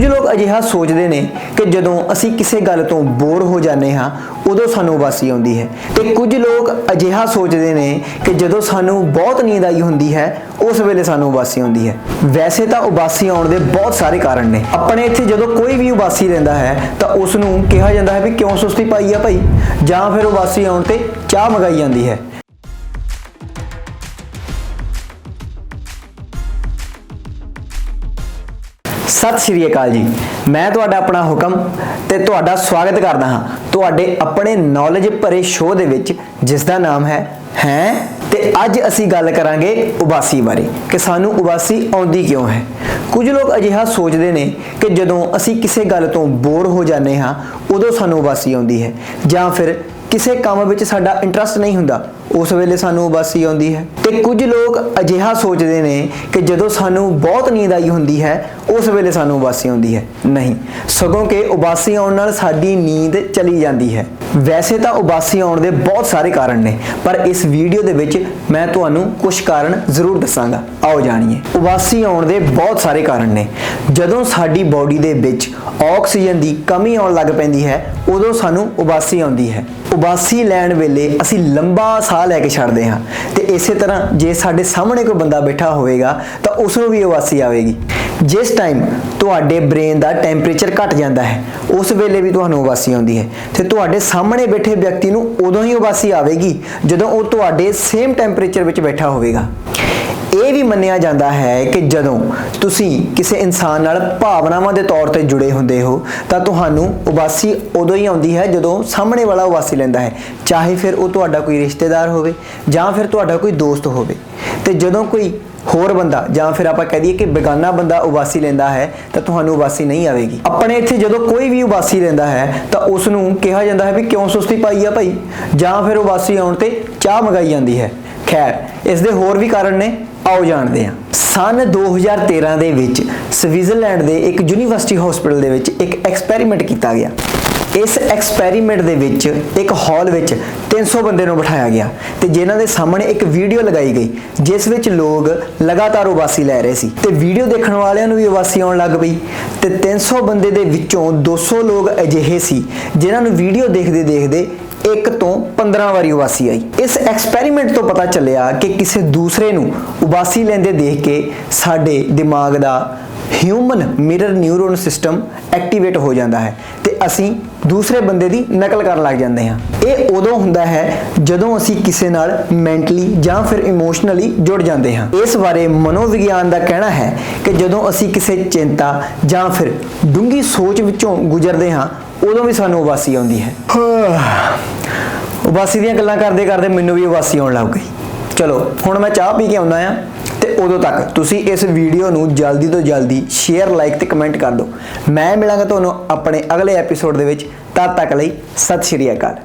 ਕੁਝ ਲੋਕ ਅਜਿਹਾ ਸੋਚਦੇ ਨੇ ਕਿ ਜਦੋਂ ਅਸੀਂ ਕਿਸੇ ਗੱਲ ਤੋਂ ਬੋਰ ਹੋ ਜਾਂਦੇ ਹਾਂ, ਉਦੋਂ ਸਾਨੂੰ ਉਬਾਸੀ ਆਉਂਦੀ ਹੈ। ਤੇ ਕੁਝ ਲੋਕ ਅਜਿਹਾ ਸੋਚਦੇ ਨੇ ਕਿ ਜਦੋਂ ਸਾਨੂੰ ਬਹੁਤ ਨੀਂਦ ਆਈ ਹੁੰਦੀ ਹੈ, ਉਸ ਵੇਲੇ ਸਾਨੂੰ ਉਬਾਸੀ ਆਉਂਦੀ ਹੈ। ਵੈਸੇ ਤਾਂ ਉਬਾਸੀ ਆਉਣ ਦੇ ਬਹੁਤ ਸਾਰੇ ਕਾਰਨ ਨੇ। ਆਪਣੇ ਇੱਥੇ ਜਦੋਂ ਕੋਈ ਵੀ ਉਬਾਸੀ ਰਹਿੰਦਾ ਹੈ, ਤਾਂ ਉਸ ਨੂੰ ਕਿਹਾ ਜਾਂਦਾ ਹੈ ਵੀ ਕਿਉਂ ਸੁਸਤੀ ਪਾਈ ਆ ਭਾਈ? ਜਾਂ ਫਿਰ ਉਬਾਸੀ ਆਉਣ ਤੇ ਚਾਹ ਮੰਗਾਈ ਜਾਂਦੀ ਹੈ। ਸਤਿ ਸ਼੍ਰੀ ਅਕਾਲ ਜੀ। ਮੈਂ ਤੁਹਾਡਾ ਆਪਣਾ ਹੁਕਮ ਤੇ ਤੁਹਾਡਾ ਸਵਾਗਤ ਕਰਦਾ ਹਾਂ। ਤੁਹਾਡੇ ਆਪਣੇ ਨੌਲੇਜ ਭਰੇ ਸ਼ੋਅ ਦੇ ਵਿੱਚ, ਜਿਸ ਦਾ ਨਾਮ ਹੈ ਹੈ? ਤੇ ਅੱਜ ਅਸੀਂ ਗੱਲ ਕਰਾਂਗੇ ਉਬਾਸੀ ਬਾਰੇ ਕਿ ਸਾਨੂੰ ਉਬਾਸੀ ਆਉਂਦੀ ਕਿਉਂ ਹੈ। ਕੁਝ ਲੋਕ ਅਜਿਹਾ ਸੋਚਦੇ ਨੇ ਕਿ ਜਦੋਂ ਅਸੀਂ ਕਿਸੇ ਗੱਲ ਤੋਂ ਬੋਰ ਹੋ ਜਾਂਦੇ ਹਾਂ, ਉਦੋਂ ਸਾਨੂੰ ਉਬਾਸੀ ਆਉਂਦੀ ਹੈ। ਜਾਂ ਫਿਰ ਕਿਸੇ ਕੰਮ ਵਿੱਚ ਸਾਡਾ ਇੰਟਰਸਟ ਨਹੀਂ ਹੁੰਦਾ। ਉਸ ਵੇਲੇ ਸਾਨੂੰ ਉਬਾਸੀ ਆਉਂਦੀ ਹੈ। ਤੇ ਕੁਝ ਲੋਕ ਅਜਿਹਾ ਸੋਚਦੇ ਨੇ ਕਿ ਜਦੋਂ ਸਾਨੂੰ ਬਹੁਤ ਨੀਂਦ ਆਈ ਹੁੰਦੀ ਹੈ, ਉਸ ਵੇਲੇ ਸਾਨੂੰ ਉਬਾਸੀ ਆਉਂਦੀ ਹੈ। ਨਹੀਂ, ਸਗੋਂ ਕਿ ਉਬਾਸੀ ਆਉਣ ਨਾਲ ਸਾਡੀ ਨੀਂਦ ਚਲੀ ਜਾਂਦੀ ਹੈ। ਵੈਸੇ ਤਾਂ ਉਬਾਸੀ ਆਉਣ ਦੇ ਬਹੁਤ ਸਾਰੇ ਕਾਰਨ ਨੇ, ਪਰ ਇਸ ਵੀਡੀਓ ਦੇ ਵਿੱਚ ਮੈਂ ਤੁਹਾਨੂੰ ਕੁਝ ਕਾਰਨ ਜ਼ਰੂਰ ਦੱਸਾਂਗਾ। ਆਓ ਜਾਣੀਏ। ਉਬਾਸੀ ਆਉਣ ਦੇ ਬਹੁਤ ਸਾਰੇ ਕਾਰਨ ਨੇ। ਜਦੋਂ ਸਾਡੀ ਬਾਡੀ ਦੇ ਵਿੱਚ ਆਕਸੀਜਨ ਦੀ ਕਮੀ ਆਉਣ ਲੱਗ ਪੈਂਦੀ ਹੈ, ਉਦੋਂ ਸਾਨੂੰ ਉਬਾਸੀ ਆਉਂਦੀ ਹੈ। ਉਬਾਸੀ ਲੈਣ ਵੇਲੇ ਅਸੀਂ ਲੰਬਾ ਸਾਹ ਲੈ ਕੇ ਛੱਡਦੇ ਹਾਂ ਤੇ ਇਸੇ ਤਰ੍ਹਾਂ ਜੇ ਸਾਡੇ ਸਾਹਮਣੇ ਕੋਈ ਬੰਦਾ ਬੈਠਾ ਹੋਵੇਗਾ ਤਾਂ ਉਸ ਨੂੰ ਵੀ ਉਬਾਸੀ ਆਵੇਗੀ। ਜਿਸ ਟਾਈਮ ਤੁਹਾਡੇ ਬ੍ਰੇਨ ਦਾ ਟੈਂਪਰੇਚਰ ਘਟ ਜਾਂਦਾ ਹੈ, ਉਸ ਵੇਲੇ ਵੀ ਤੁਹਾਨੂੰ ਉਬਾਸੀ ਆਉਂਦੀ ਹੈ। ਤੇ ਤੁਹਾਡੇ ਸਾਹਮਣੇ ਬੈਠੇ ਵਿਅਕਤੀ ਨੂੰ ਉਦੋਂ ਹੀ ਉਬਾਸੀ ਆਵੇਗੀ ਜਦੋਂ ਉਹ ਤੁਹਾਡੇ ਸੇਮ ਟੈਂਪਰੇਚਰ ਵਿੱਚ ਬੈਠਾ ਹੋਵੇਗਾ। ਇਹ ਵੀ ਮੰਨਿਆ ਜਾਂਦਾ ਹੈ ਕਿ ਜਦੋਂ ਤੁਸੀਂ ਕਿਸੇ ਇਨਸਾਨ ਨਾਲ ਭਾਵਨਾਵਾਂ ਦੇ ਤੌਰ ਤੇ ਜੁੜੇ ਹੁੰਦੇ ਹੋ, ਤਾਂ ਤੁਹਾਨੂੰ ਉਬਾਸੀ ਉਦੋਂ ਹੀ ਆਉਂਦੀ ਹੈ ਜਦੋਂ ਸਾਹਮਣੇ ਵਾਲਾ ਉਬਾਸੀ ਲੈਂਦਾ ਹੈ। ਚਾਹੇ ਫਿਰ ਉਹ ਤੁਹਾਡਾ ਕੋਈ ਰਿਸ਼ਤੇਦਾਰ ਹੋਵੇ ਜਾਂ ਫਿਰ ਤੁਹਾਡਾ ਕੋਈ ਦੋਸਤ ਹੋਵੇ। ਤੇ ਜਦੋਂ ਕੋਈ ਹੋਰ ਬੰਦਾ ਜਾਂ ਫਿਰ ਆਪਾਂ ਕਹਿ ਦਈਏ ਕਿ ਬੇਗਾਨਾ ਬੰਦਾ ਉਬਾਸੀ ਲੈਂਦਾ ਹੈ, ਤਾਂ ਤੁਹਾਨੂੰ ਉਬਾਸੀ ਨਹੀਂ ਆਵੇਗੀ। ਆਪਣੇ ਇੱਥੇ ਜਦੋਂ ਕੋਈ ਵੀ ਉਬਾਸੀ ਲੈਂਦਾ ਹੈ, ਤਾਂ ਉਸ ਨੂੰ ਕਿਹਾ ਜਾਂਦਾ ਹੈ ਵੀ ਕਿਉਂ ਸੁਸਤੀ ਪਾਈ ਆ ਭਾਈ? ਜਾਂ ਫਿਰ ਉਬਾਸੀ ਆਉਣ ਤੇ ਚਾਹ ਮੰਗਾਈ ਜਾਂਦੀ ਹੈ। ਖੈਰ, ਇਸ ਦੇ ਹੋਰ ਵੀ ਕਾਰਨ ਨੇ। ਆਓ ਜਾਣਦੇ ਹਾਂ। ਸਨ 2013 ਦੇ ਵਿੱਚ ਸਵਿਟਜ਼ਰਲੈਂਡ ਦੇ ਇੱਕ ਯੂਨੀਵਰਸਿਟੀ ਹਸਪੀਟਲ ਦੇ ਵਿੱਚ ਇੱਕ ਐਕਸਪੈਰੀਮੈਂਟ ਕੀਤਾ ਗਿਆ। ਇਸ ਐਕਸਪੈਰੀਮੈਂਟ ਦੇ ਵਿੱਚ ਇੱਕ ਹਾਲ ਵਿੱਚ 300 ਬੰਦੇ ਨੂੰ ਬਿਠਾਇਆ ਗਿਆ ਤੇ ਜਿਨ੍ਹਾਂ ਦੇ ਸਾਹਮਣੇ ਇੱਕ ਵੀਡੀਓ ਲਗਾਈ ਗਈ, ਜਿਸ ਵਿੱਚ ਲੋਕ ਲਗਾਤਾਰ ਉਬਾਸੀ ਲੈ ਰਹੇ ਸੀ। ਤੇ ਵੀਡੀਓ ਦੇਖਣ ਵਾਲਿਆਂ ਨੂੰ ਵੀ ਉਬਾਸੀ ਆਉਣ ਲੱਗ ਪਈ ਤੇ 300 ਬੰਦੇ ਦੇ ਵਿੱਚੋਂ 200 ਲੋਕ ਅਜਿਹੇ ਸੀ, ਜਿਨ੍ਹਾਂ ਨੂੰ ਵੀਡੀਓ ਦੇਖਦੇ ਦੇਖਦੇ ਇੱਕ ਤੋਂ 15 ਵਾਰੀ ਉਬਾਸੀ ਆਈ। ਇਸ ਐਕਸਪੈਰੀਮੈਂਟ ਤੋਂ ਪਤਾ ਚੱਲਿਆ ਕਿ ਕਿਸੇ ਦੂਸਰੇ ਨੂੰ ਉਬਾਸੀ ਲੈਂਦੇ ਦੇਖ ਕੇ ਸਾਡੇ ਦਿਮਾਗ ਦਾ human mirror neuron system activate ਹੋ ਜਾਂਦਾ ਹੈ ਤੇ ਅਸੀਂ ਦੂਸਰੇ ਬੰਦੇ ਦੀ ਨਕਲ ਕਰਨ ਲੱਗ ਜਾਂਦੇ ਹਾਂ। ਇਹ ਉਦੋਂ ਹੁੰਦਾ ਹੈ ਜਦੋਂ ਅਸੀਂ ਕਿਸੇ ਨਾਲ ਮੈਂਟਲੀ ਜਾਂ ਫਿਰ ਇਮੋਸ਼ਨਲੀ ਜੁੜ ਜਾਂਦੇ ਹਾਂ। ਇਸ ਬਾਰੇ ਮਨੋਵਿਗਿਆਨ ਦਾ ਕਹਿਣਾ ਹੈ ਕਿ ਜਦੋਂ ਅਸੀਂ ਕਿਸੇ ਚਿੰਤਾ ਜਾਂ ਫਿਰ ਡੂੰਗੀ ਸੋਚ ਵਿੱਚੋਂ ਗੁਜ਼ਰਦੇ ਹਾਂ ਉਦੋਂ ਵੀ ਸਾਨੂੰ ਉਬਾਸੀ ਆਉਂਦੀ ਹੈ। ਉਬਾਸੀ ਦੀਆਂ ਗੱਲਾਂ ਕਰਦੇ ਕਰਦੇ ਮੈਨੂੰ ਵੀ ਉਬਾਸੀ ਆਉਣ ਲੱਗ ਗਈ। ਚਲੋ, ਹੁਣ ਮੈਂ ਚਾਹ ਪੀ ਕੇ ਆਉਂਦਾ ਆ ਤੇ ਉਦੋਂ ਤੱਕ ਤੁਸੀਂ ਇਸ ਵੀਡੀਓ ਨੂੰ ਜਲਦੀ ਤੋਂ ਜਲਦੀ ਸ਼ੇਅਰ ਲਾਈਕ ਤੇ ਕਮੈਂਟ ਕਰ ਦਿਓ। ਮੈਂ ਮਿਲਾਂਗਾ ਤੁਹਾਨੂੰ ਆਪਣੇ ਅਗਲੇ ਐਪੀਸੋਡ ਦੇ ਵਿੱਚ। ਤਦ ਤੱਕ ਲਈ ਸਤਿ ਸ਼੍ਰੀ ਅਕਾਲ।